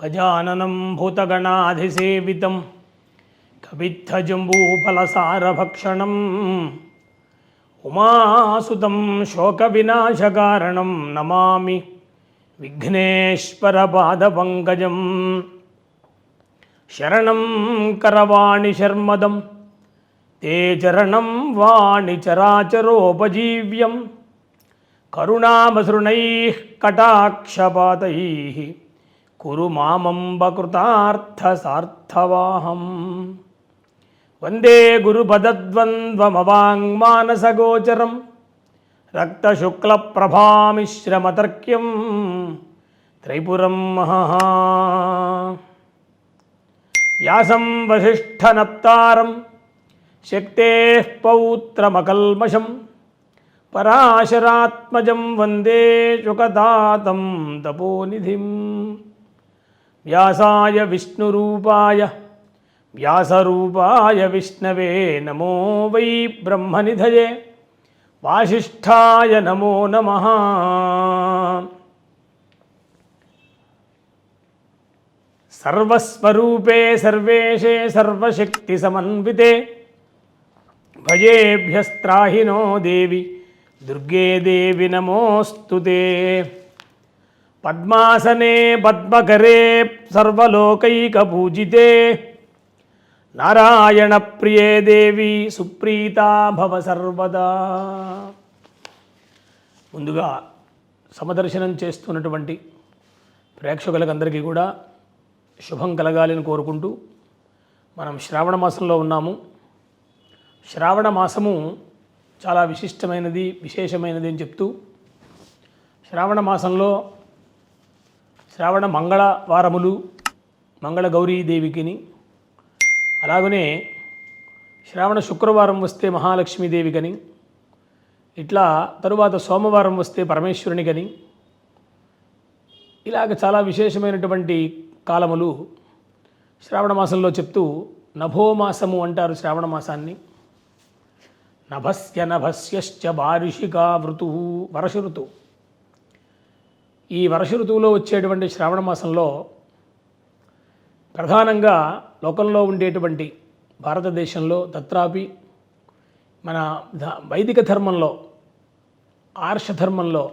గజాననం భూతగణాధిసేవితం కవిత్థజంబూఫలసారభక్షణం ఉమాసుతం శోకవినాశకారణం నమామి విఘ్నేశ్వరపాదపంకజం శరణం కరవాణి శర్మదం తే చరణం వాణి చరాచరోపజీవ్యం కరుణామసృణై కటాక్షపాతై కురు మామంబకృతార్థసార్థవాహం వందే గురుపదద్వంద్వమవాంగ్మానసగోచరం రక్తశుక్లప్రభామిశ్రమతర్క్యం త్రైపురం మహః వ్యాసం వసిష్ఠనప్తారం శక్తే పౌత్రమకల్మషం పరాశరాత్మజం వందే శుకదాతం తపోనిధిం व्यासाय विष्णुरूपाय। व्यासरूपाय विष्णवे नमो वै ब्रह्मनिधये। वासिष्ठाय नमो नमः। सर्वस्वरूपे सर्वेशे सर्वशक्तिसमन्विते। भजेभ्यस्त्राहिनो देवि। दुर्गे देवि नमोऽस्तु ते। పద్మాసనే పద్మకరే సర్వలోకైకపూజితే. నారాయణప్రియే దేవి సుప్రీతాభవ సర్వదా. ముందుగా సమదర్శనం చేస్తున్నటువంటి ప్రేక్షకులకందరికీ కూడా శుభం కలగాలని కోరుకుంటూ మనం శ్రావణ మాసంలో ఉన్నాము. శ్రావణ మాసము చాలా విశిష్టమైనది విశేషమైనది అని చెప్తూ శ్రావణ మాసంలో శ్రావణ మంగళవారములు మంగళ గౌరీదేవికిని అలాగనే శ్రావణ శుక్రవారం వస్తే మహాలక్ష్మీదేవికని. ఇట్లా తరువాత సోమవారం వస్తే పరమేశ్వరుని కని ఇలాగ చాలా విశేషమైనటువంటి కాలములు శ్రావణ మాసంలో చెప్తూ నభోమాసము అంటారు శ్రావణ మాసాన్ని. నభస్య నభస్యశ్చ బారిషికా ఋతువు వరష ఋతువు. ఈ వర్ష ఋతువులో వచ్చేటువంటి శ్రావణ మాసంలో ప్రధానంగా లోకంలో ఉండేటువంటి భారతదేశంలో తత్రాపి మన వైదిక ధర్మంలో ఆర్ష ధర్మంలో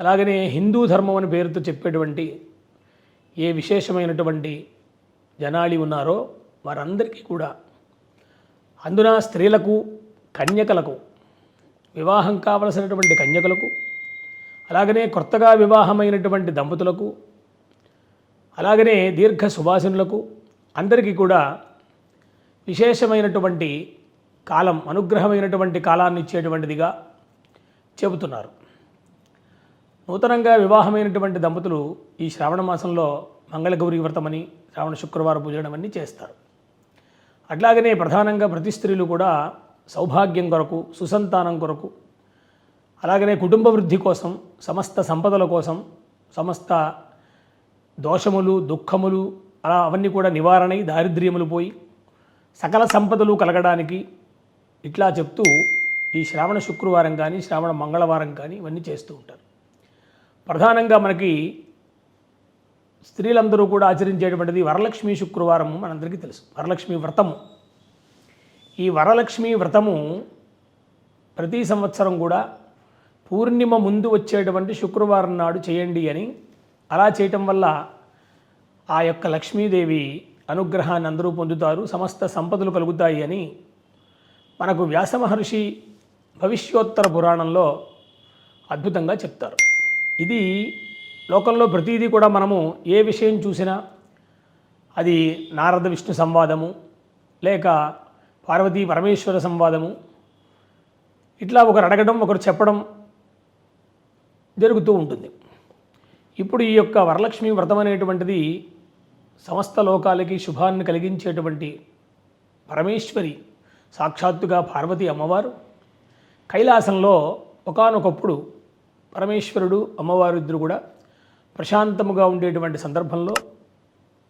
అలాగనే హిందూ ధర్మం అని పేరుతో చెప్పేటువంటి ఏ విశేషమైనటువంటి జనాళి ఉన్నారో వారందరికీ కూడా అందున స్త్రీలకు కన్యకలకు వివాహం కావలసినటువంటి కన్యకలకు అలాగనే కొత్తగా వివాహమైనటువంటి దంపతులకు అలాగనే దీర్ఘ సువాసినులకు అందరికీ కూడా విశేషమైనటువంటి కాలం అనుగ్రహమైనటువంటి కాలాన్ని ఇచ్చేటువంటిదిగా చెబుతున్నారు. నూతనంగా వివాహమైనటువంటి దంపతులు ఈ శ్రావణ మాసంలో మంగళగౌరి వ్రతమని శ్రావణ శుక్రవారం పూజడం అన్నీ చేస్తారు. అట్లాగనే ప్రధానంగా ప్రతి స్త్రీలు కూడా సౌభాగ్యం కొరకు సుసంతానం కొరకు అలాగనే కుటుంబ వృద్ధి కోసం సమస్త సంపదల కోసం సమస్త దోషములు దుఃఖములు అలా అవన్నీ కూడా నివారణై దారిద్ర్యములు పోయి సకల సంపదలు కలగడానికి ఇట్లా చెప్తూ ఈ శ్రావణ శుక్రవారం కానీ శ్రావణ మంగళవారం కానీ ఇవన్నీ చేస్తూ ఉంటారు. ప్రధానంగా మనకి స్త్రీలందరూ కూడా ఆచరించేటువంటిది వరలక్ష్మి శుక్రవారం మనందరికీ తెలుసు. వరలక్ష్మి వ్రతము. ఈ వరలక్ష్మి వ్రతము ప్రతి సంవత్సరం కూడా పూర్ణిమ ముందు వచ్చేటువంటి శుక్రవారం నాడు చేయండి అని అలా చేయటం వల్ల ఆ యొక్క లక్ష్మీదేవి అనుగ్రహాన్ని అందరూ పొందుతారు సమస్త సంపదలు కలుగుతాయి అని మనకు వ్యాస మహర్షి భవిష్యోత్తర పురాణంలో అద్భుతంగా చెప్తారు. ఇది లోకంలో ప్రతిదీ కూడా మనము ఏ విషయం చూసినా అది నారద విష్ణు సంవాదము లేక పార్వతీ పరమేశ్వర సంవాదము ఇట్లా ఒకరు అడగడం ఒకరు చెప్పడం జరుగుతూ ఉంటుంది. ఇప్పుడు ఈ యొక్క వరలక్ష్మి వ్రతం అనేటువంటిది సమస్త లోకాలకి శుభాన్ని కలిగించేటువంటి పరమేశ్వరి సాక్షాత్తుగా పార్వతి అమ్మవారు. కైలాసంలో ఒకానొకప్పుడు పరమేశ్వరుడు అమ్మవారు ఇద్దరు కూడా ప్రశాంతముగా ఉండేటువంటి సందర్భంలో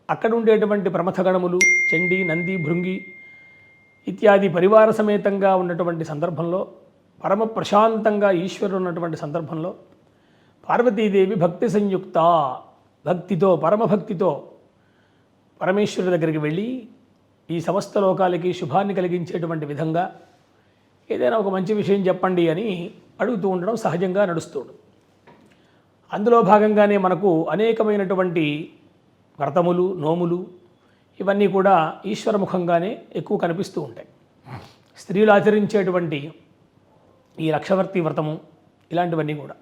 అక్కడ ఉండేటువంటి ప్రమథగణములు చండి నంది భృంగి ఇత్యాది పరివార సమేతంగా ఉన్నటువంటి సందర్భంలో పరమ ప్రశాంతంగా ఈశ్వరుడు ఉన్నటువంటి సందర్భంలో పార్వతీదేవి భక్తి సంయుక్త భక్తితో పరమభక్తితో పరమేశ్వరుడి దగ్గరికి వెళ్ళి ఈ సమస్త లోకాలకి శుభాన్ని కలిగించేటువంటి విధంగా ఏదైనా ఒక మంచి విషయం చెప్పండి అని అడుగుతూ ఉండడం సహజంగా నడుస్తుంది. అందులో భాగంగానే మనకు అనేకమైనటువంటి వ్రతములు నోములు ఇవన్నీ కూడా ఈశ్వరముఖంగానే ఎక్కువ కనిపిస్తూ ఉంటాయి. స్త్రీలు ఆచరించేటువంటి ఈ లక్షవర్తి వ్రతము ఇలాంటివన్నీ కూడా.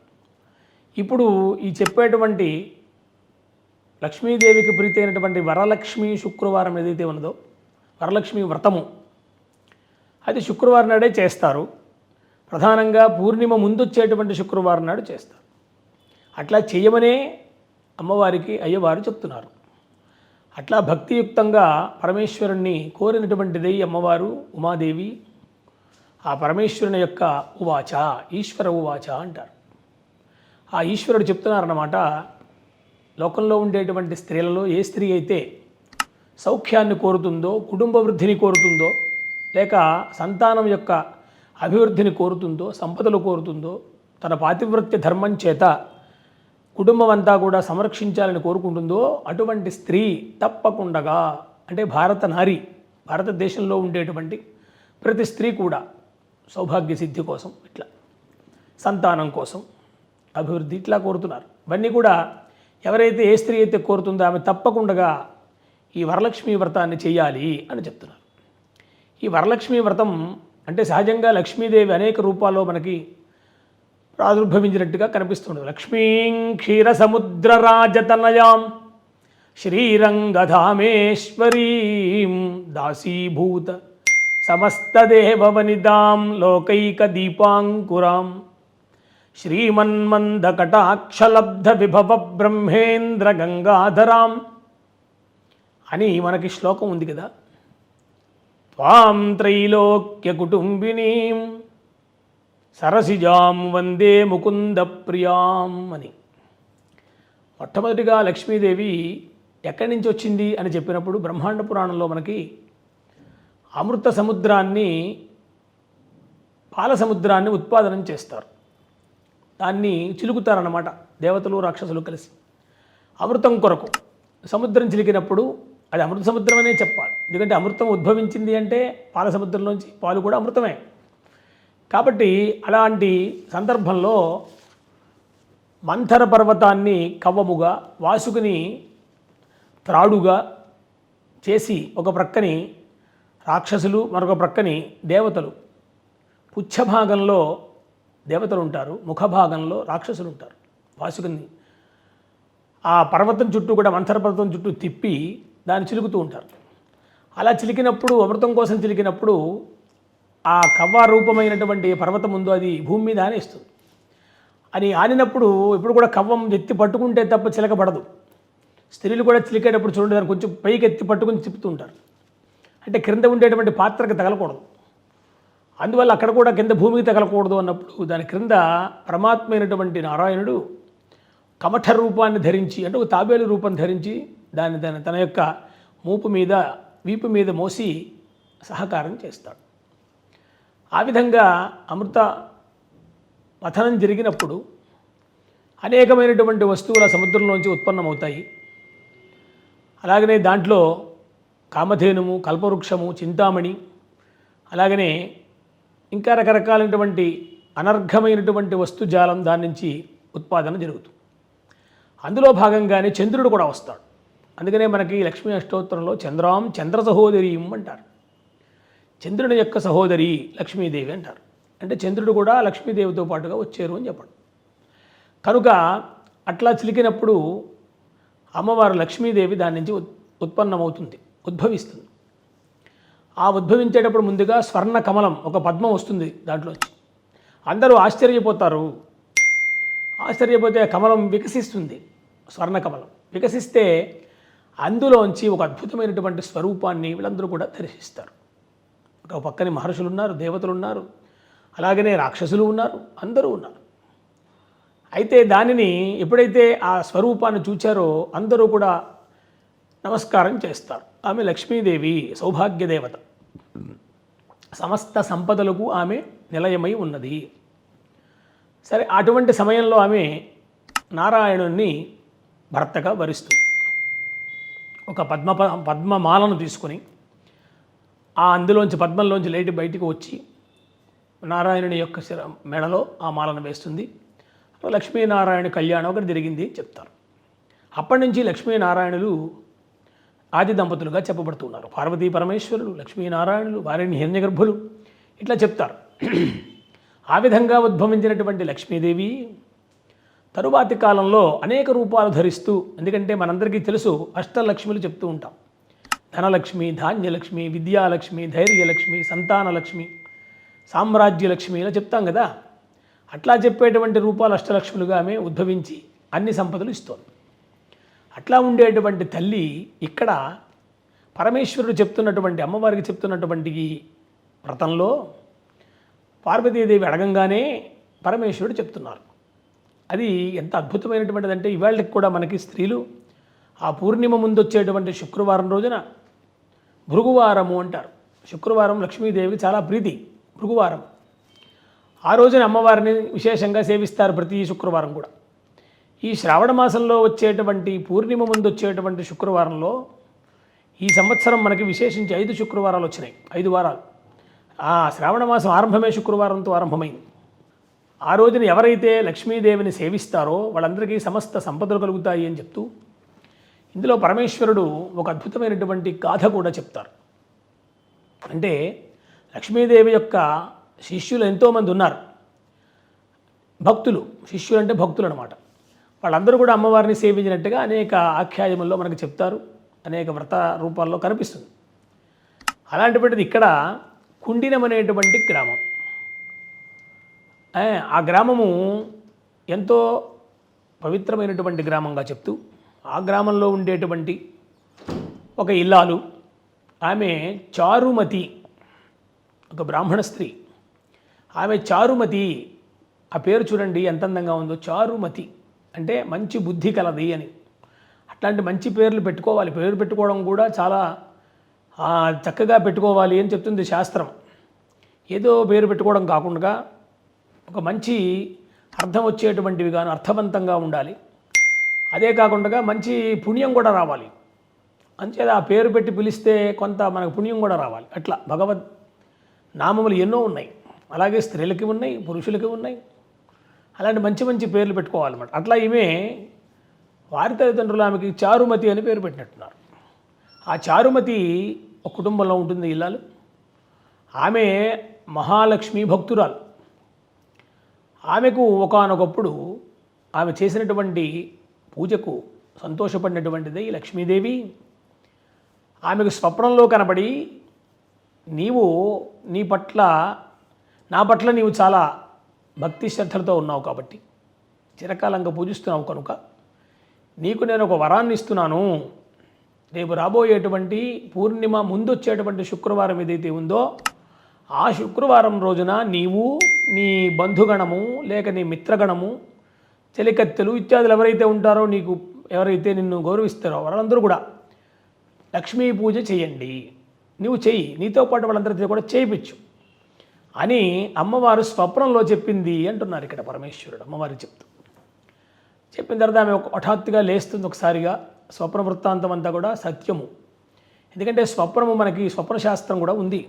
ఇప్పుడు ఈ చెప్పేటువంటి లక్ష్మీదేవికి ప్రీతి అయినటువంటి వరలక్ష్మి శుక్రవారం ఏదైతే ఉన్నదో వరలక్ష్మి వ్రతము అది శుక్రవారం నాడే చేస్తారు. ప్రధానంగా పూర్ణిమ ముందొచ్చేటువంటి శుక్రవారం నాడు చేస్తారు. అట్లా చేయమనే అమ్మవారికి అయ్యవారు చెప్తున్నారు. అట్లా భక్తియుక్తంగా పరమేశ్వరుణ్ణి కోరినటువంటిది అమ్మవారు ఉమాదేవి ఆ పరమేశ్వరుని యొక్క ఉవాచ ఈశ్వర ఉవాచ అంటారు. ఆ ఈశ్వరుడు చెప్తున్నారన్నమాట లోకంలో ఉండేటువంటి స్త్రీలలో ఏ స్త్రీ అయితే సౌఖ్యాన్ని కోరుతుందో కుటుంబ వృద్ధిని కోరుతుందో లేక సంతానం యొక్క అభివృద్ధిని కోరుతుందో సంపదలు కోరుతుందో తన పాతివృత్య ధర్మం చేత కుటుంబం అంతా కూడా సంరక్షించాలని కోరుకుంటుందో అటువంటి స్త్రీ తప్పకుండగా అంటే భారత నారి భారతదేశంలో ఉండేటువంటి ప్రతి స్త్రీ కూడా సౌభాగ్య సిద్ధి కోసం ఇట్లా సంతానం కోసం అభివృద్ధి ఇట్లా కోరుతున్నారు. ఇవన్నీ కూడా ఎవరైతే ఏ స్త్రీ అయితే కోరుతుందో ఆమె తప్పకుండా ఈ వరలక్ష్మి వ్రతాన్ని చేయాలి అని చెప్తున్నారు. ఈ వరలక్ష్మి వ్రతం అంటే సహజంగా లక్ష్మీదేవి అనేక రూపాల్లో మనకి ప్రాదుర్భవించినట్టుగా కనిపిస్తుంది లక్ష్మీం క్షీర సముద్ర రాజతనయాం శ్రీరంగధామేశ్వరీం దాసీభూత సమస్తదేవవనిదాం లోకైక దీపాంకురాం శ్రీమన్మందకటాక్షలబ్ధ విభవ బ్రహ్మేంద్ర గంగాధరాం అని మనకి శ్లోకం ఉంది కదా. త్వాం త్రైలోక్య కుటుంబినీం సరసిజాం వందే ముకుంద ప్రియాం అని. మొట్టమొదటిగా లక్ష్మీదేవి ఎక్కడి నుంచి వచ్చింది అని చెప్పినప్పుడు బ్రహ్మాండ పురాణంలో మనకి అమృత సముద్రాన్ని పాల సముద్రాన్ని ఉత్పాదనం చేస్తారు. దాన్ని చిలుకుతారన్నమాట దేవతలు రాక్షసులు కలిసి. అమృతం కొరకు. సముద్రం చిలికినప్పుడు అది అమృత సముద్రం అనే చెప్పాలి. ఎందుకంటే అమృతం ఉద్భవించింది అంటే పాల సముద్రంలోంచి పాలు కూడా అమృతమే. కాబట్టి అలాంటి సందర్భంలో మంథర పర్వతాన్ని కవ్వముగా వాసుకుని త్రాడుగా చేసి ఒక ప్రక్కని రాక్షసులు మరొక ప్రక్కని దేవతలు. పుచ్చభాగంలో దేవతలు ఉంటారు ముఖభాగంలో రాక్షసులు ఉంటారు వాసుకుని. ఆ పర్వతం చుట్టూ కూడా మంథర పర్వతం చుట్టూ తిప్పి దాన్ని చిలుకుతూ ఉంటారు. అలా చిలికినప్పుడు అమృతం కోసం చిలికినప్పుడు ఆ కవ్వ రూపమైనటువంటి పర్వతం ఉందో అది భూమి మీద ఆనేస్తుంది. అని ఆనినప్పుడు ఇప్పుడు కూడా కవ్వం ఎత్తి పట్టుకుంటే తప్ప చిలకబడదు. స్త్రీలు కూడా చిలికేటప్పుడు చూడండి దాన్ని కొంచెం పైకి ఎత్తి పట్టుకుని తిప్పుతూ ఉంటారు. అంటే క్రింద ఉండేటువంటి పాత్రకి తగలకూడదు. అందువల్ల అక్కడ కూడా కింద భూమికి తగలకూడదు అన్నప్పుడు దాని క్రింద పరమాత్మైనటువంటి నారాయణుడు కమఠ రూపాన్ని ధరించి అంటే ఒక తాబేలు రూపం ధరించి దాన్ని దాని తన యొక్క మూపు మీద వీపు మీద మోసి సహకారం చేస్తాడు. ఆ విధంగా అమృత పతనం జరిగినప్పుడు అనేకమైనటువంటి వస్తువుల సముద్రంలోంచి ఉత్పన్నమవుతాయి. అలాగనే దాంట్లో కామధేనుము కల్పవృక్షము చింతామణి అలాగనే ఇంకా రకరకాలైనటువంటి అనర్ఘమైనటువంటి వస్తుజాలం దాని నుంచి ఉత్పాదన జరుగుతుంది. అందులో భాగంగానే చంద్రుడు కూడా వస్తాడు. అందుకనే మనకి లక్ష్మీ అష్టోత్తరంలో చంద్రాం చంద్ర సహోదరీం అంటారు. చంద్రుని యొక్క సహోదరి లక్ష్మీదేవి అంటారు. అంటే చంద్రుడు కూడా లక్ష్మీదేవితో పాటుగా వచ్చారు అని చెప్పడం. కనుక అట్లా చిలికినప్పుడు అమ్మవారు లక్ష్మీదేవి దాని నుంచి ఉత్- ఉత్పన్నమవుతుంది ఉద్భవిస్తుంది. ఆ ఉద్భవించేటప్పుడు ముందుగా స్వర్ణ కమలం ఒక పద్మం వస్తుంది దాంట్లో. అందరూ ఆశ్చర్యపోతారు. ఆశ్చర్యపోతే ఆ కమలం వికసిస్తుంది స్వర్ణ కమలం. వికసిస్తే అందులోంచి ఒక అద్భుతమైనటువంటి స్వరూపాన్ని వీళ్ళందరూ కూడా దర్శిస్తారు. ఒక పక్కనే మహర్షులు ఉన్నారు దేవతలు ఉన్నారు అలాగనే రాక్షసులు ఉన్నారు అందరూ ఉన్నారు. అయితే దానిని ఎప్పుడైతే ఆ స్వరూపాన్ని చూచారో అందరూ కూడా నమస్కారం చేస్తారు. ఆమె లక్ష్మీదేవి సౌభాగ్య దేవత సమస్త సంపదలకు ఆమె నిలయమై ఉన్నది. సరే అటువంటి సమయంలో ఆమె నారాయణుణ్ణి భర్తగా వరిస్తుంది. ఒక పద్మ పద్మమాలను తీసుకొని ఆ అందులోంచి పద్మంలోంచి లేటి బయటికి వచ్చి నారాయణుని యొక్క శిర మెడలో ఆ మాలను వేస్తుంది. లక్ష్మీనారాయణ కళ్యాణం ఒకటి జరిగింది అని చెప్తారు. అప్పటి నుంచి లక్ష్మీనారాయణులు ఆది దంపతులుగా చెప్పబడుతున్నారు. పార్వతీ పరమేశ్వరులు లక్ష్మీనారాయణులు వారిని హిరణ్యగర్భులు ఇట్లా చెప్తారు. ఆ విధంగా ఉద్భవించినటువంటి లక్ష్మీదేవి తరువాతి కాలంలో అనేక రూపాలు ధరిస్తూ ఎందుకంటే మనందరికీ తెలుసు అష్టలక్ష్మిలు చెప్తూ ఉంటాం. ధనలక్ష్మి ధాన్యలక్ష్మి విద్యాలక్ష్మి ధైర్యలక్ష్మి సంతానలక్ష్మి సామ్రాజ్యలక్ష్మి ఇలా చెప్తాం కదా. అట్లా చెప్పేటువంటి రూపాలు అష్టలక్ష్ములుగా ఆమె ఉద్భవించి అన్ని సంపదలు ఇస్తోంది. అట్లా ఉండేటువంటి తల్లి ఇక్కడ పరమేశ్వరుడు చెప్తున్నటువంటి అమ్మవారికి చెప్తున్నటువంటి వ్రతంలో పార్వతీదేవి అడగంగానే పరమేశ్వరుడు చెప్తున్నారు. అది ఎంత అద్భుతమైనటువంటిది అంటే ఇవాళకి కూడా మనకి స్త్రీలు ఆ పూర్ణిమ ముందు వచ్చేటువంటి శుక్రవారం రోజున భృగువారము అంటారు. శుక్రవారం లక్ష్మీదేవికి చాలా ప్రీతి భృగువారం. ఆ రోజున అమ్మవారిని విశేషంగా సేవిస్తారు ప్రతి శుక్రవారం కూడా. ఈ శ్రావణ మాసంలో వచ్చేటువంటి పూర్ణిమ ముందు వచ్చేటువంటి శుక్రవారంలో ఈ సంవత్సరం మనకి విశేషించి ఐదు శుక్రవారాలు వచ్చినాయి. ఐదు వారాలు. ఆ శ్రావణ మాసం ఆరంభమే శుక్రవారంతో ఆరంభమైంది. ఆ రోజున ఎవరైతే లక్ష్మీదేవిని సేవిస్తారో వాళ్ళందరికీ సమస్త సంపదలు కలుగుతాయి అని చెప్తూ ఇందులో పరమేశ్వరుడు ఒక అద్భుతమైనటువంటి గాథ కూడా చెప్తారు. అంటే లక్ష్మీదేవి యొక్క శిష్యులు ఎంతోమంది ఉన్నారు. భక్తులు శిష్యులు అంటే భక్తులు అనమాట వాళ్ళందరూ కూడా అమ్మవారిని సేవించినట్టుగా అనేక ఆఖ్యాయముల్లో మనకు చెప్తారు. అనేక వ్రత రూపాల్లో కనిపిస్తుంది. అలాంటిటువంటిది ఇక్కడ కుండినం అనేటువంటి గ్రామం. ఆ గ్రామము ఎంతో పవిత్రమైనటువంటి గ్రామంగా చెప్తూ ఆ గ్రామంలో ఉండేటువంటి ఒక ఇల్లాలు. ఆమె చారుమతి ఒక బ్రాహ్మణ స్త్రీ. ఆమె చారుమతి ఆ పేరు చూడండి ఎంత అందంగా ఉందో చారుమతి. అంటే మంచి బుద్ధి కలది అని. అట్లాంటి మంచి పేర్లు పెట్టుకోవాలి. పేరు పెట్టుకోవడం కూడా చాలా చక్కగా పెట్టుకోవాలి అని చెప్తుంది శాస్త్రం. ఏదో పేరు పెట్టుకోవడం కాకుండా ఒక మంచి అర్థం వచ్చేటువంటివి కానీ అర్థవంతంగా ఉండాలి. అదే కాకుండా మంచి పుణ్యం కూడా రావాలి. అంచేత ఆ పేరు పెట్టి పిలిస్తే కొంత మనకు పుణ్యం కూడా రావాలి. అట్లా భగవద్ నామములు ఎన్నో ఉన్నాయి. అలాగే స్త్రీలకి ఉన్నాయి పురుషులకి ఉన్నాయి. అలాంటి మంచి మంచి పేర్లు పెట్టుకోవాలన్నమాట. అట్లా ఈమె వారి తల్లిదండ్రులు ఆమెకి చారుమతి అని పేరు పెట్టినట్టున్నారు. ఆ చారుమతి ఒక కుటుంబంలో ఉంటుంది ఇల్లాలు. ఆమె మహాలక్ష్మి భక్తురాలు. ఆమెకు ఒకానొకప్పుడు ఆమె చేసినటువంటి పూజకు సంతోషపడినటువంటిది ఈ లక్ష్మీదేవి. ఆమెకు స్వప్నంలో కనబడి నీవు నీ పట్ల నా పట్ల నీవు చాలా భక్తి శ్రద్ధలతో ఉన్నావు కాబట్టి చిరకాలంగా పూజిస్తున్నావు కనుక నీకు నేను ఒక వరాన్ని ఇస్తున్నాను. రేపు రాబోయేటువంటి పూర్ణిమ ముందు వచ్చేటువంటి శుక్రవారం ఏదైతే ఉందో ఆ శుక్రవారం రోజున నీవు నీ బంధుగణము లేక నీ మిత్రగణము చెలికత్తెలు ఇత్యాదులు ఎవరైతే ఉంటారో నీకు ఎవరైతే నిన్ను గౌరవిస్తారో వాళ్ళందరూ కూడా లక్ష్మీ పూజ చేయండి. నువ్వు చెయ్యి. నీతో పాటు వాళ్ళందరితో కూడా చేయించు అని అమ్మవారు స్వప్నంలో చెప్పింది అంటున్నారు ఇక్కడ పరమేశ్వరుడు. అమ్మవారికి చెప్తూ చెప్పిన తర్వాత ఆమె ఒక హఠాత్తుగా లేస్తుంది ఒకసారిగా. స్వప్న వృత్తాంతం అంతా కూడా సత్యము. ఎందుకంటే స్వప్నము మనకి స్వప్న శాస్త్రం కూడా ఉంది.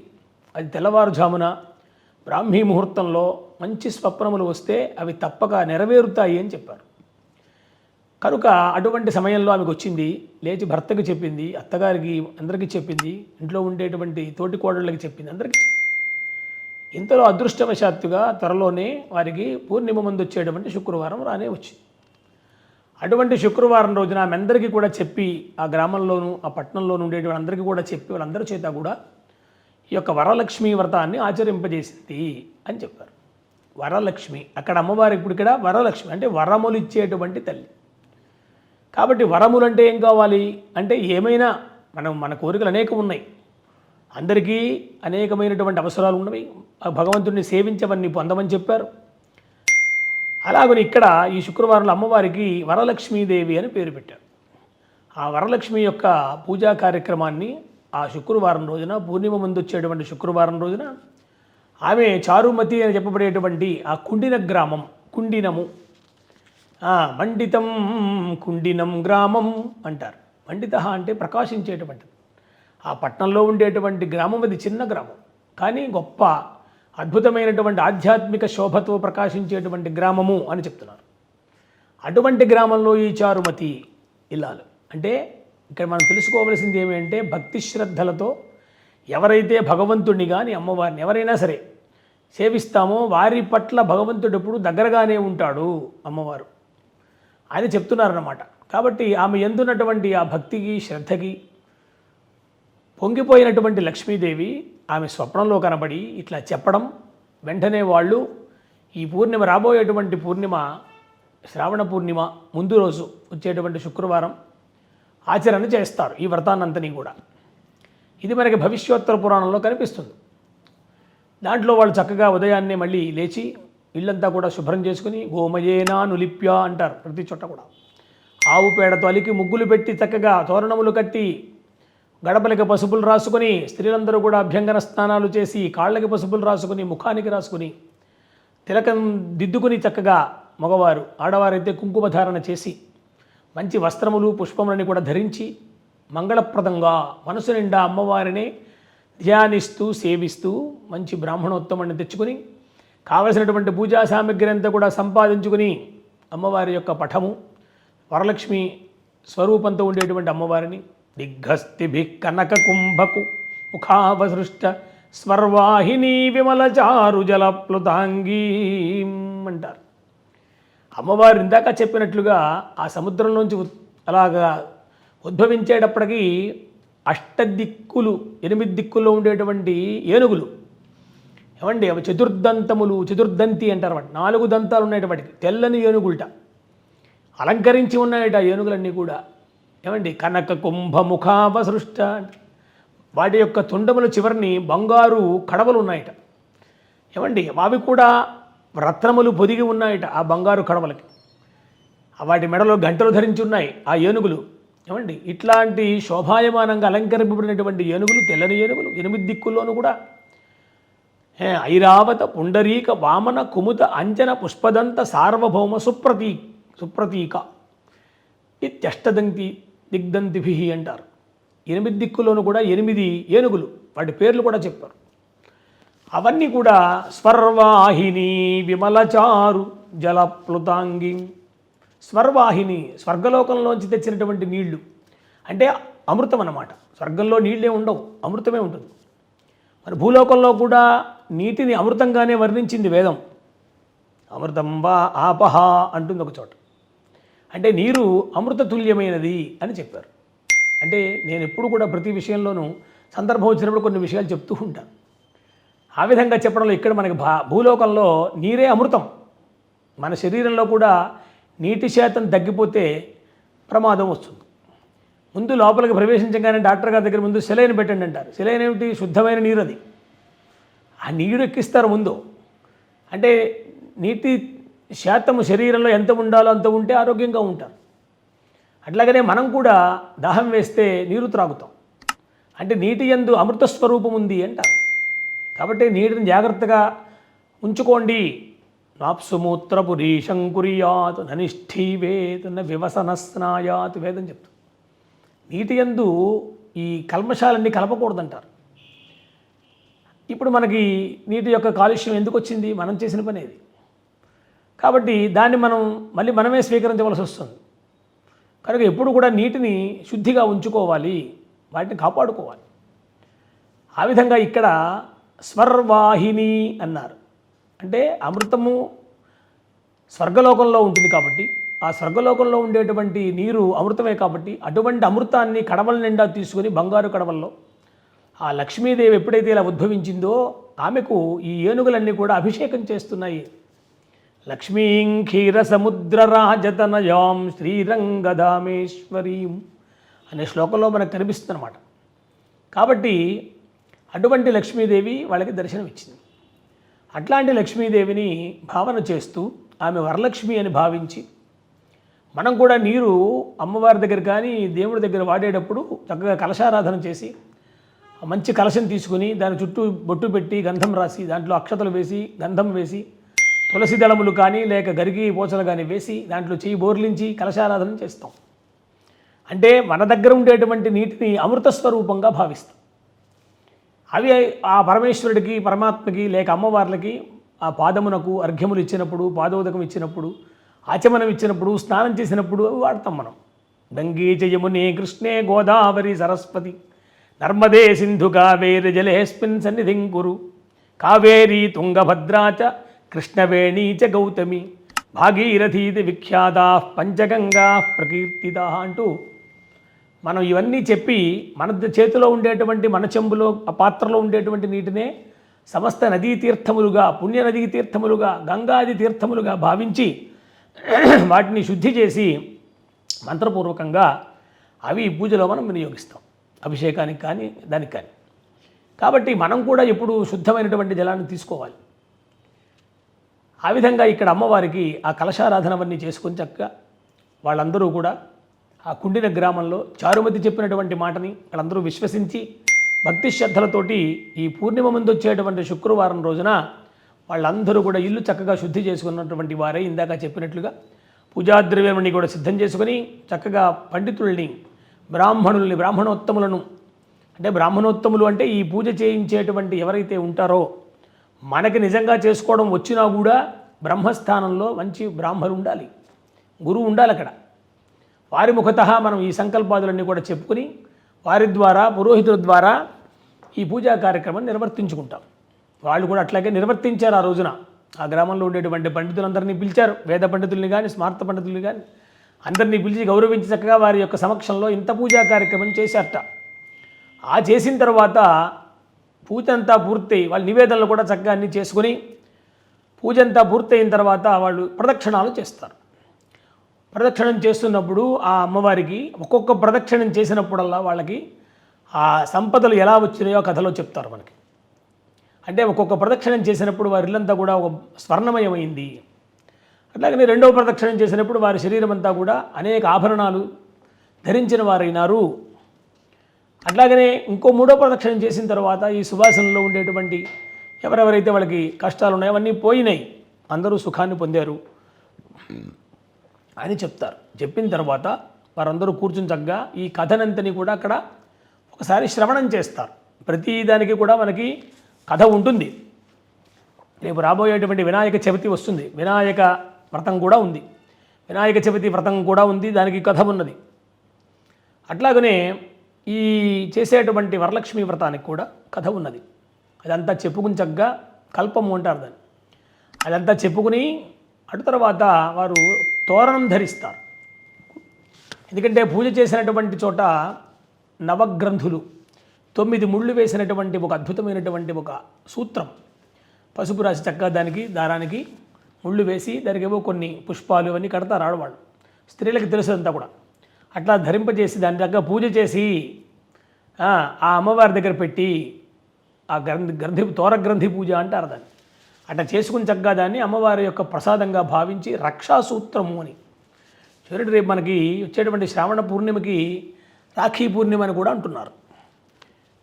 అది తెల్లవారుజామున బ్రాహ్మీ ముహూర్తంలో మంచి స్వప్నములు వస్తే అవి తప్పక నెరవేరుతాయి అని చెప్పారు. కనుక అటువంటి సమయంలో ఆమెకు వచ్చింది లేచి భర్తకి చెప్పింది అత్తగారికి అందరికీ చెప్పింది ఇంట్లో ఉండేటువంటి తోటి కోడళ్ళకి చెప్పింది అందరికీ ఇంతలో అదృష్టవశాత్తుగా త్వరలోనే వారికి పూర్ణిమ ముందు వచ్చేటువంటి శుక్రవారం రానే వచ్చింది. అటువంటి శుక్రవారం రోజున ఆమె అందరికీ కూడా చెప్పి ఆ గ్రామంలోనూ ఆ పట్టణంలోను ఉండే వాళ్ళందరికీ కూడా చెప్పి వాళ్ళందరి చేత కూడా ఈ యొక్క వరలక్ష్మి వ్రతాన్ని ఆచరింపజేసింది అని చెప్పారు. వరలక్ష్మి అక్కడ అమ్మవారి ఇప్పుడు ఇక్కడ వరలక్ష్మి అంటే వరములు ఇచ్చేటువంటి తల్లి. కాబట్టి వరములు అంటే ఏం కావాలి? అంటే ఏమైనా మనం మన కోరికలు అనేకం ఉన్నాయి అందరికీ అనేకమైనటువంటి అవసరాలు ఉన్నవి. భగవంతుడిని సేవించవని పొందమని చెప్పారు. అలాగని ఇక్కడ ఈ శుక్రవారంలో అమ్మవారికి వరలక్ష్మీదేవి అని పేరు పెట్టారు. ఆ వరలక్ష్మి యొక్క పూజా కార్యక్రమాన్ని ఆ శుక్రవారం రోజున పూర్ణిమ ముందు వచ్చేటువంటి శుక్రవారం రోజున ఆమె చారుమతి అని చెప్పబడేటువంటి ఆ కుండిన గ్రామం కుండినము. మండితం కుండినం గ్రామం అంటారు. మండిత అంటే ప్రకాశించేటువంటిది. ఆ పట్టణంలో ఉండేటువంటి గ్రామం అది చిన్న గ్రామం. కానీ గొప్ప అద్భుతమైనటువంటి ఆధ్యాత్మిక శోభతో ప్రకాశించేటువంటి గ్రామము అని చెప్తున్నారు. అటువంటి గ్రామంలో ఈ చారుమతి ఇల్లాలు. అంటే ఇక్కడ మనం తెలుసుకోవలసింది ఏమంటే భక్తి శ్రద్ధలతో ఎవరైతే భగవంతుడిని కానీ అమ్మవారిని ఎవరైనా సరే సేవిస్తామో వారి పట్ల భగవంతుడు ఎప్పుడు దగ్గరగానే ఉంటాడు అమ్మవారు అని చెప్తున్నారన్నమాట. కాబట్టి ఆమె ఎందున్నటువంటి ఆ భక్తికి శ్రద్ధకి పొంగిపోయినటువంటి లక్ష్మీదేవి ఆమె స్వప్నంలో కనబడి ఇట్లా చెప్పడం వెంటనే వాళ్ళు ఈ పూర్ణిమ రాబోయేటువంటి పూర్ణిమ శ్రావణ పూర్ణిమ ముందు రోజు వచ్చేటువంటి శుక్రవారం ఆచరణ చేస్తారు ఈ వ్రతాన్నంతని కూడా. ఇది మనకి భవిష్యోత్తర పురాణంలో కనిపిస్తుంది. దాంట్లో వాళ్ళు చక్కగా ఉదయాన్నే మళ్ళీ లేచి ఇల్లంతా కూడా శుభ్రం చేసుకుని గోమయేనా నులిప్య అంటారు ప్రతి చోట కూడా. ఆవు పేడతో అలికి ముగ్గులు పెట్టి చక్కగా తోరణములు కట్టి గడపలకి పసుపులు రాసుకుని స్త్రీలందరూ కూడా అభ్యంగన స్నానాలు చేసి కాళ్ళకి పసుపులు రాసుకుని ముఖానికి రాసుకుని తిలకం దిద్దుకుని చక్కగా మగవారు ఆడవారైతే కుంకుమ ధారణ చేసి మంచి వస్త్రములు పుష్పములని కూడా ధరించి మంగళప్రదంగా మనసు నిండా అమ్మవారిని ధ్యానిస్తూ సేవిస్తూ మంచి బ్రాహ్మణోత్తమాన్ని తెచ్చుకుని కావలసినటువంటి పూజా సామగ్రి అంతా కూడా సంపాదించుకుని అమ్మవారి యొక్క పఠము వరలక్ష్మి స్వరూపంతో ఉండేటువంటి అమ్మవారిని దిగ్గస్తిభి కనక కుంభకు ముఖావసృష్ట స్వర్వాహిని విమల చారు జలప్లుతాంగీ అంటారు. అమ్మవారు ఇందాక చెప్పినట్లుగా ఆ సముద్రంలోంచి అలాగా ఉద్భవించేటప్పటికీ అష్టదిక్కులు ఎనిమిది దిక్కుల్లో ఉండేటువంటి ఏనుగులు. ఏమండి? అవి చతుర్దంతములు చతుర్దంతి అంటారు అన్నమాట నాలుగు దంతాలు ఉన్నాయి వాటికి. తెల్లని ఏనుగులట. అలంకరించి ఉన్నాయట ఆ ఏనుగులన్నీ కూడా. ఏమండి? కనక కుంభముఖావసృష్ట వాటి యొక్క తుండముల చివరిని బంగారు కడవలు ఉన్నాయట ఏమండి? అవి కూడా రత్నములు పొదిగి ఉన్నాయట ఆ బంగారు కడవలకి. వాటి మెడలో గంటలు ధరించి ఉన్నాయి ఆ ఏనుగులు. ఏమండి? ఇట్లాంటి శోభాయమానంగా అలంకరింపబడినటువంటి ఏనుగులు తెల్లని ఏనుగులు ఎనిమిది దిక్కుల్లోనూ కూడా. ఐరావత పుండరీక వామన కుముద అంజన పుష్పదంత సార్వభౌమ సుప్రతీ సుప్రతీక. ఇత్యష్టదంతి దిగ్దంతిభి అంటారు. ఎనిమిది దిక్కులోనూ కూడా ఎనిమిది ఏనుగులు వాటి పేర్లు కూడా చెప్పారు. అవన్నీ కూడా స్వర్వాహిని విమలచారు జలప్లుతాంగి. స్వర్వాహిని స్వర్గలోకంలోంచి తెచ్చినటువంటి నీళ్ళు. అంటే అమృతం అన్నమాట. స్వర్గంలో నీళ్ళే ఉండవు అమృతమే ఉంటుంది. మరి భూలోకంలో కూడా నీటిని అమృతంగానే వర్ణించింది వేదం. అమృతం వా ఆపహ అంటుంది ఒక చోట. అంటే నీరు అమృతతుల్యమైనది అని చెప్పారు. అంటే నేను ఎప్పుడు కూడా ప్రతి విషయంలోనూ సందర్భం వచ్చినప్పుడు కొన్ని విషయాలు చెప్తూ ఉంటాను. ఆ విధంగా చెప్పడంలో ఇక్కడ మనకి భా భూలోకంలో నీరే అమృతం. మన శరీరంలో కూడా నీటి శాతం తగ్గిపోతే ప్రమాదం వస్తుంది. ముందు లోపలికి ప్రవేశించగానే డాక్టర్ గారి దగ్గర ముందు సెలైన్ పెట్టండి అంటారు. సెలైన్ ఏమిటి? శుద్ధమైన నీరు అది. ఆ నీరు ఎక్కిస్తారు ముందు? అంటే నీటి శాతము శరీరంలో ఎంత ఉండాలో అంత ఉంటే ఆరోగ్యంగా ఉంటారు. అట్లాగనే మనం కూడా దాహం వేస్తే నీరు త్రాగుతాం. అంటే నీటి యందు అమృత స్వరూపం ఉంది అంటారు. కాబట్టి నీటిని జాగ్రత్తగా ఉంచుకోండి. నాప్సుమూత్రపురీషం కురియాత్ ననిష్ఠీవేత్ న వివసన స్నాయాత్ వేదం చెప్తుంది. నీటి యందు ఈ కల్మషాలన్నీ కలపకూడదంటారు. ఇప్పుడు మనకి నీటి యొక్క కాలుష్యం ఎందుకు వచ్చింది? మనం చేసిన పని అది కాబట్టి దాన్ని మనం మళ్ళీ మనమే స్వీకరించవలసి వస్తుంది. కనుక ఎప్పుడు కూడా నీటిని శుద్ధిగా ఉంచుకోవాలి. వాటిని కాపాడుకోవాలి. ఆ విధంగా ఇక్కడ స్వర్వాహిని అన్నారు. అంటే అమృతము స్వర్గలోకంలో ఉంటుంది కాబట్టి ఆ స్వర్గలోకంలో ఉండేటువంటి నీరు అమృతమే కాబట్టి అటువంటి అమృతాన్ని కడవల నిండా తీసుకుని బంగారు కడవల్లో ఆ లక్ష్మీదేవి ఎప్పుడైతే ఇలా ఉద్భవించిందో ఆమెకు ఈ ఏనుగులన్నీ కూడా అభిషేకం చేస్తున్నాయి. లక్ష్మీం క్షీరసముద్రరాజతనయాం శ్రీరంగధామేశ్వరీం అనే శ్లోకంలో మనకు కనిపిస్తుందన్నమాట. కాబట్టి అటువంటి లక్ష్మీదేవి వాళ్ళకి దర్శనం ఇచ్చింది అట్లాంటి లక్ష్మీదేవిని భావన చేస్తూ ఆమె వరలక్ష్మి అని భావించి మనం కూడా నీరు అమ్మవారి దగ్గర కానీ దేవుడి దగ్గర వాడేటప్పుడు చక్కగా కలశారాధన చేసి మంచి కలశం తీసుకుని దాని చుట్టూ బొట్టు పెట్టి గంధం రాసి దాంట్లో అక్షతలు వేసి గంధం వేసి తులసి దళములు కానీ లేక గరిగి పోచలు కానీ వేసి దాంట్లో చేయి బోర్లించి కలశారాధన చేస్తాం. అంటే మన దగ్గర ఉండేటువంటి నీటిని అమృత స్వరూపంగా భావిస్తాం. అవి ఆ పరమేశ్వరుడికి పరమాత్మకి లేక అమ్మవార్లకి ఆ పాదమునకు అర్ఘ్యములు ఇచ్చినప్పుడు పాదోదకం ఇచ్చినప్పుడు ఆచమనం ఇచ్చినప్పుడు స్నానం చేసినప్పుడు అవి వాడతాం మనం. గంగే జయమునే కృష్ణే గోదావరి సరస్వతి నర్మదే సింధు కావేరి జలేస్మిన్ సన్నిధిం కురు కావేరీ తుంగభద్రాచ కృష్ణవేణీ చ గౌతమి. భాగీరథీతి విఖ్యాతా పంచగంగా ప్రకీర్తిద అంటూ మనం ఇవన్నీ చెప్పి మన చేతిలో ఉండేటువంటి మన చెంబులో ఆ పాత్రలో ఉండేటువంటి నీటినే సమస్త నదీ తీర్థములుగా పుణ్య నదీ తీర్థములుగా గంగాది తీర్థములుగా భావించి వాటిని శుద్ధి చేసి మంత్రపూర్వకంగా అవి పూజలో మనం వినియోగిస్తాం. అభిషేకానికి కానీ దానికి కానీ. కాబట్టి మనం కూడా ఎప్పుడు శుద్ధమైనటువంటి జలాన్ని తీసుకోవాలి. ఆ విధంగా ఇక్కడ అమ్మవారికి ఆ కలశారాధనవన్నీ చేసుకుని చక్కగా వాళ్ళందరూ కూడా ఆ కుండిన గ్రామంలో చారుమతి చెప్పినటువంటి మాటని వాళ్ళందరూ విశ్వసించి భక్తి శ్రద్ధలతోటి ఈ పూర్ణిమ ముందు వచ్చేటువంటి శుక్రవారం రోజున వాళ్ళందరూ కూడా ఇల్లు చక్కగా శుద్ధి చేసుకున్నటువంటి వారే ఇందాక చెప్పినట్లుగా పూజాద్రవ్యముని కూడా సిద్ధం చేసుకుని చక్కగా పండితుల్ని బ్రాహ్మణుల్ని బ్రాహ్మణోత్తములను అంటే బ్రాహ్మణోత్తములు అంటే ఈ పూజ చేయించేటువంటి ఎవరైతే ఉంటారో మనకి నిజంగా చేసుకోవడం వచ్చినా కూడా బ్రహ్మస్థానంలో మంచి బ్రాహ్మలు ఉండాలి. గురువు ఉండాలి అక్కడ. వారి ముఖత మనం ఈ సంకల్పాదులన్నీ కూడా చెప్పుకుని వారి ద్వారా పురోహితుల ద్వారా ఈ పూజా కార్యక్రమం నిర్వర్తించుకుంటాం. వాళ్ళు కూడా అట్లాగే నిర్వర్తించారు ఆ రోజున. ఆ గ్రామంలో ఉండేటువంటి పండితులందరినీ పిలిచారు. వేద పండితుల్ని కానీ స్మార్త పండితుల్ని కానీ అందరినీ పిలిచి గౌరవించి చక్కగా వారి యొక్క సమక్షంలో ఇంత పూజా కార్యక్రమం చేశారట. ఆ చేసిన తర్వాత పూజ అంతా పూర్తయి వాళ్ళు నివేదనలు కూడా చక్కగా అన్నీ చేసుకుని పూజ అంతా పూర్తయిన తర్వాత వాళ్ళు ప్రదక్షిణాలు చేస్తారు. ప్రదక్షిణం చేస్తున్నప్పుడు ఆ అమ్మవారికి ఒక్కొక్క ప్రదక్షిణం చేసినప్పుడల్లా వాళ్ళకి ఆ సంపదలు ఎలా వచ్చినాయో కథలో చెప్తారు మనకి. అంటే ఒక్కొక్క ప్రదక్షిణం చేసినప్పుడు వారి ఇల్లంతా కూడా ఒక స్వర్ణమయమైంది. అట్లాగనే రెండవ ప్రదక్షిణం చేసినప్పుడు వారి శరీరం అంతా కూడా అనేక ఆభరణాలు ధరించిన వారైనారు. అట్లాగనే ఇంకో మూడో ప్రదక్షిణం చేసిన తర్వాత ఈ సువాసనలో ఉండేటువంటి ఎవరెవరైతే వాళ్ళకి కష్టాలు ఉన్నాయో అవన్నీ పోయినాయి అందరూ సుఖాన్ని పొందారు అని చెప్తారు. చెప్పిన తర్వాత వారందరూ కూర్చుని చక్కగా ఈ కథనంతని కూడా అక్కడ ఒకసారి శ్రవణం చేస్తారు. ప్రతి దానికి కూడా మనకి కథ ఉంటుంది. రేపు రాబోయేటువంటి వినాయక చవితి వస్తుంది. వినాయక వ్రతం కూడా ఉంది. వినాయక చవితి వ్రతం కూడా ఉంది. దానికి కథ ఉన్నది. అట్లాగనే ఈ చేసేటువంటి వరలక్ష్మి వ్రతానికి కూడా కథ ఉన్నది. అదంతా చెప్పుకుని చక్కగా కల్పము అంటారు దాన్ని. అదంతా చెప్పుకుని అటు తర్వాత వారు తోరణం ధరిస్తారు. ఎందుకంటే పూజ చేసినటువంటి చోట నవగ్రంథులు తొమ్మిది ముళ్ళు వేసినటువంటి ఒక అద్భుతమైనటువంటి ఒక సూత్రం. పసుపు రాసి చక్కగా దానికి దారానికి ముళ్ళు వేసి దానికి ఏవో కొన్ని పుష్పాలు ఇవన్నీ కడతారు ఆడవాళ్ళు. స్త్రీలకు తెలుసు అంతా కూడా. అట్లా ధరింపజేసి దాని దగ్గర పూజ చేసి ఆ అమ్మవారి దగ్గర పెట్టి ఆ గ్రంథి గ్రంథి తోర గ్రంథి పూజ అంటారు దాన్ని. అట్లా చేసుకుని చక్కగా దాన్ని అమ్మవారి యొక్క ప్రసాదంగా భావించి రక్షాసూత్రము అని. చివరి రేపు మనకి వచ్చేటువంటి శ్రావణ పూర్ణిమకి రాఖీ పూర్ణిమ అని కూడా అంటున్నారు.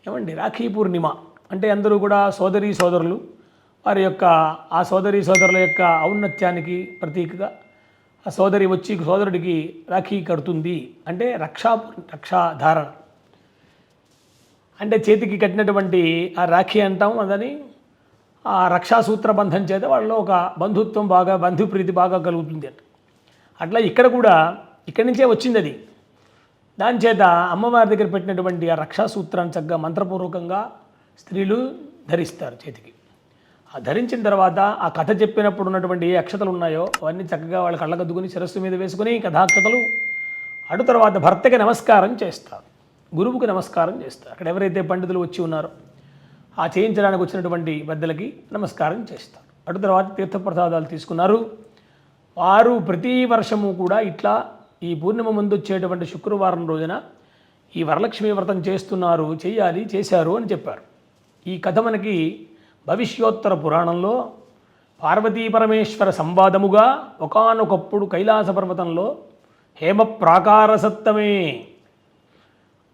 ఏమండి? రాఖీ పూర్ణిమ. అంటే అందరూ కూడా సోదరీ సోదరులు వారి యొక్క ఆ సోదరీ సోదరుల యొక్క ఔన్నత్యానికి ప్రతీకగా ఆ సోదరి వచ్చి సోదరుడికి రాఖీ కడుతుంది. అంటే రక్షా రక్షాధారణ. అంటే చేతికి కట్టినటువంటి ఆ రాఖీ అంటాం అదని ఆ రక్షాసూత్ర బంధం చేత వాళ్ళలో ఒక బంధుత్వం బాగా బంధుప్రీతి బాగా కలుగుతుంది అంట అట్లా ఇక్కడ కూడా ఇక్కడి నుంచే వచ్చింది అది. దాని చేత అమ్మవారి దగ్గర పెట్టినటువంటి ఆ రక్షాసూత్రాన్ని చక్కగా మంత్రపూర్వకంగా స్త్రీలు ధరిస్తారు చేతికి. ధరించిన తర్వాత ఆ కథ చెప్పినప్పుడు ఉన్నటువంటి ఏ అక్షతలు ఉన్నాయో అవన్నీ చక్కగా వాళ్ళ కళ్ళకద్దుకుని శిరస్సు మీద వేసుకుని కథాక్షతలు అటు తర్వాత భర్తకి నమస్కారం చేస్తారు గురువుకి నమస్కారం చేస్తారు. అక్కడ ఎవరైతే పండితులు వచ్చి ఉన్నారో ఆ చేయించడానికి వచ్చినటువంటి పెద్దలకి నమస్కారం చేస్తారు. అటు తర్వాత తీర్థప్రసాదాలు తీసుకున్నారు. వారు ప్రతి వర్షము కూడా ఇట్లా ఈ పూర్ణిమ ముందు వచ్చేటువంటి శుక్రవారం రోజున ఈ వరలక్ష్మి వ్రతం చేస్తున్నారు చేయాలి చేశారు అని చెప్పారు. ఈ కథ మనకి భవిష్యోత్తర పురాణంలో పార్వతీ పరమేశ్వర సంవాదముగా ఒకానొకప్పుడు కైలాస పర్వతంలో హేమ ప్రాకారసత్తమే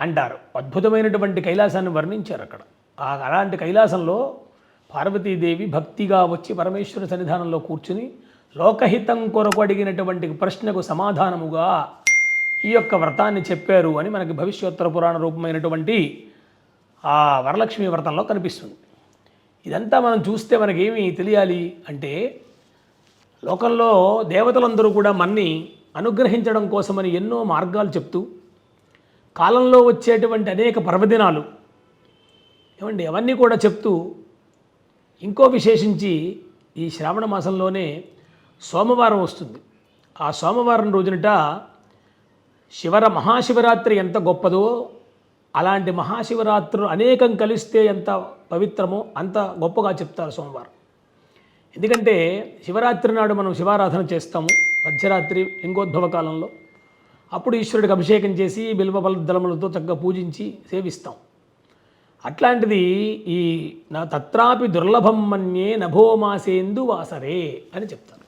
అంటారు. అద్భుతమైనటువంటి కైలాసాన్ని వర్ణించారు అక్కడ. అలాంటి కైలాసంలో పార్వతీదేవి భక్తిగా వచ్చి పరమేశ్వర సన్నిధానంలో కూర్చుని లోకహితం కొరకు అడిగినటువంటి ప్రశ్నకు సమాధానముగా ఈ యొక్క వ్రతాన్ని చెప్పారు అని మనకి భవిష్యోత్తర పురాణ రూపమైనటువంటి ఆ వరలక్ష్మి వ్రతంలో కనిపిస్తుంది. ఇదంతా మనం చూస్తే మనకేమి తెలియాలి అంటే లోకంలో దేవతలందరూ కూడా మన్ని అనుగ్రహించడం కోసమని ఎన్నో మార్గాలు చెప్తూ కాలంలో వచ్చేటువంటి అనేక పర్వదినాలు ఏమండి అవన్నీ కూడా చెప్తూ ఇంకో విశేషించి ఈ శ్రావణ మాసంలోనే సోమవారం వస్తుంది. ఆ సోమవారం రోజునట శివర మహాశివరాత్రి ఎంత గొప్పదో అలాంటి మహాశివరాత్రులు అనేకం కలిస్తే ఎంత పవిత్రమో అంత గొప్పగా చెప్తారు సోమవారం. ఎందుకంటే శివరాత్రి నాడు మనం శివారాధన చేస్తాము మధ్యరాత్రి లింగోద్భవ కాలంలో. అప్పుడు ఈశ్వరుడికి అభిషేకం చేసి బిల్వ దళములతో చక్కగా పూజించి సేవిస్తాం. అట్లాంటిది ఈ నా తత్రాపి దుర్లభం మన్యే నభోమాసేందు వాసరే అని చెప్తారు.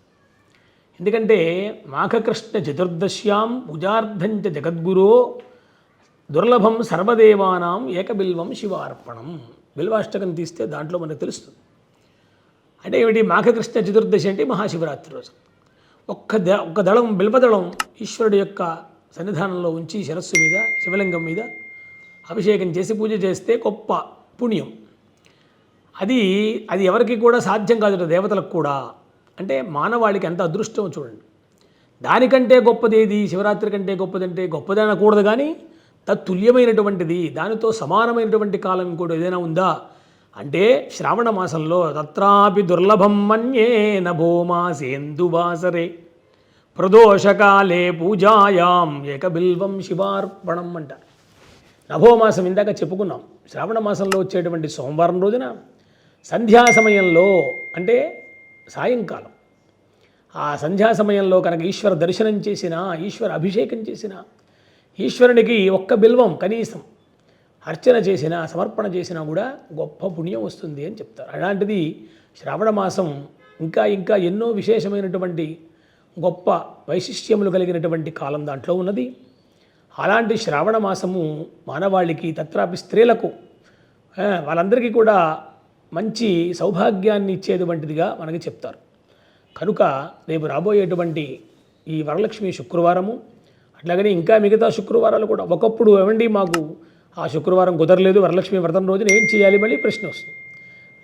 ఎందుకంటే మాఘకృష్ణ చతుర్దశ్యాం పూజార్థంచ జగద్గురో దుర్లభం సర్వదేవానాం ఏకబిల్వం శివార్పణం. బిల్వాష్టకం తీస్తే దాంట్లో మనకు తెలుస్తుంది. అంటే ఏమిటి? మాఘకృష్ణ చతుర్దశి అంటే మహాశివరాత్రి రోజు. ఒక్క ద ఒక్క దళం బిల్వదళం ఈశ్వరుడి యొక్క సన్నిధానంలో ఉంచి శిరస్సు మీద శివలింగం మీద అభిషేకం చేసి పూజ చేస్తే గొప్ప పుణ్యం. అది అది ఎవరికి కూడా సాధ్యం కాదు దేవతలకు కూడా. అంటే మానవాళికి ఎంత అదృష్టం చూడండి. దానికంటే గొప్పది ఏది శివరాత్రి కంటే గొప్పదంటే గొప్పదనకూడదు కానీ తత్తుల్యమైనటువంటిది దానితో సమానమైనటువంటి కాలం ఇంకోటి ఏదైనా ఉందా? అంటే శ్రావణ మాసంలో తత్రాపి దుర్లభం మన్యే నభోమాసేందువాసరే ప్రదోషకాలే పూజాయాం ఏకబిల్వం శివార్పణం అంట. నభోమాసం ఇందాక చెప్పుకున్నాం. శ్రావణ మాసంలో వచ్చేటువంటి సోమవారం రోజున సంధ్యా సమయంలో అంటే సాయంకాలం. ఆ సంధ్యా సమయంలో కనుక ఈశ్వర దర్శనం చేసిన ఈశ్వర అభిషేకం చేసిన ఈశ్వరునికి ఒక్క బిల్వం కనీసం. అర్చన చేసినా సమర్పణ చేసినా కూడా గొప్ప పుణ్యం వస్తుంది అని చెప్తారు. అలాంటిది శ్రావణ మాసం ఇంకా ఇంకా ఎన్నో విశేషమైనటువంటి గొప్ప వైశిష్ట్యములు కలిగినటువంటి కాలం దాంట్లో ఉన్నది. అలాంటి శ్రావణ మాసము మానవాళికి తత్రాపి స్త్రీలకు వాళ్ళందరికీ కూడా మంచి సౌభాగ్యాన్ని ఇచ్చేటువంటిదిగా మనకి చెప్తారు. కనుక రేపు రాబోయేటువంటి ఈ వరలక్ష్మి శుక్రవారము అట్లాగని ఇంకా మిగతా శుక్రవారాలు కూడా. ఒకప్పుడు ఏమండి మాకు ఆ శుక్రవారం కుదరలేదు వరలక్ష్మి వ్రతం రోజున ఏం చేయాలి మళ్ళీ ప్రశ్న వస్తుంది.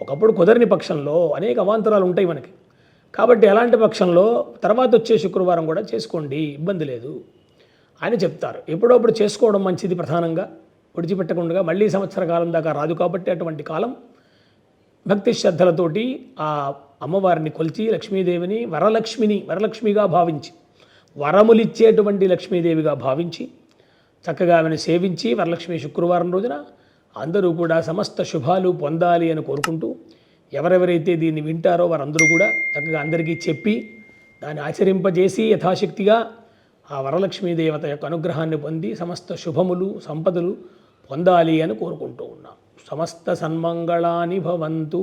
ఒకప్పుడు కుదరని పక్షంలో అనేక అవాంతరాలు ఉంటాయి మనకి. కాబట్టి అలాంటి పక్షంలో తర్వాత వచ్చే శుక్రవారం కూడా చేసుకోండి ఇబ్బంది లేదు. అని చెప్తారు ఎప్పుడప్పుడు చేసుకోవడం మంచిది ప్రధానంగా. విడిచిపెట్టకుండా మళ్ళీ సంవత్సర కాలం దాకా రాదు కాబట్టి అటువంటి కాలం భక్తి శ్రద్ధలతోటి ఆ అమ్మవారిని కొలిచి లక్ష్మీదేవిని వరలక్ష్మిని వరలక్ష్మిగా భావించి వరములిచ్చేటువంటి లక్ష్మీదేవిగా భావించి చక్కగా ఆమెను సేవించి వరలక్ష్మి శుక్రవారం రోజున అందరూ కూడా సమస్త శుభాలు పొందాలి అని కోరుకుంటూ ఎవరెవరైతే దీన్ని వింటారో వారందరూ కూడా చక్కగా అందరికీ చెప్పి దాన్ని ఆచరింపజేసి యథాశక్తిగా ఆ వరలక్ష్మీ దేవత యొక్క అనుగ్రహాన్ని పొంది సమస్త శుభములు సంపదలు పొందాలి అని కోరుకుంటూ ఉన్నాం. సమస్త సన్మంగళాని భవంతు.